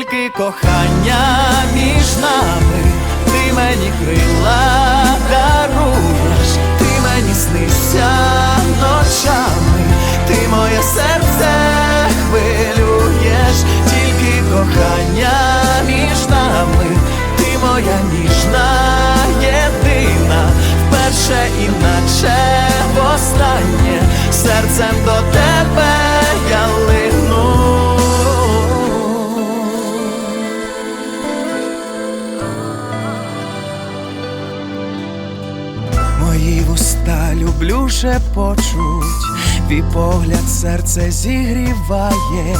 Тільки кохання між нами, ти мені крила даруєш, ти мені снишся ночами, ти моє серце хвилюєш, тільки кохання між нами, ти моя ніжна єдина, вперше іначе востаннє, серцем до тебе Вуста люблю шепочуть, твій погляд серце зігріває,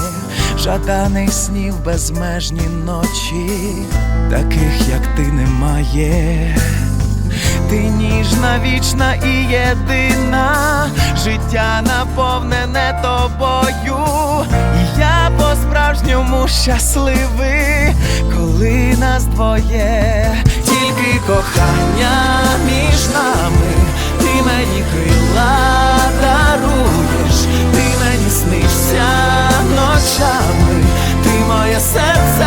жаданих снів безмежні ночі, таких як ти немає. Ти ніжна, вічна і єдина, життя наповнене тобою, і я по-справжньому щасливий, коли нас двоє, тільки кохання між нами, мені крила даруєш, ти мені снишся ночами, ти моє серце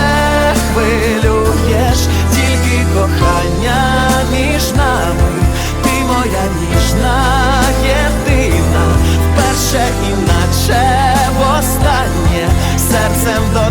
хвилюєш, тільки кохання між нами, ти моя ніжна єдина, вперше іначе останнє серцем до.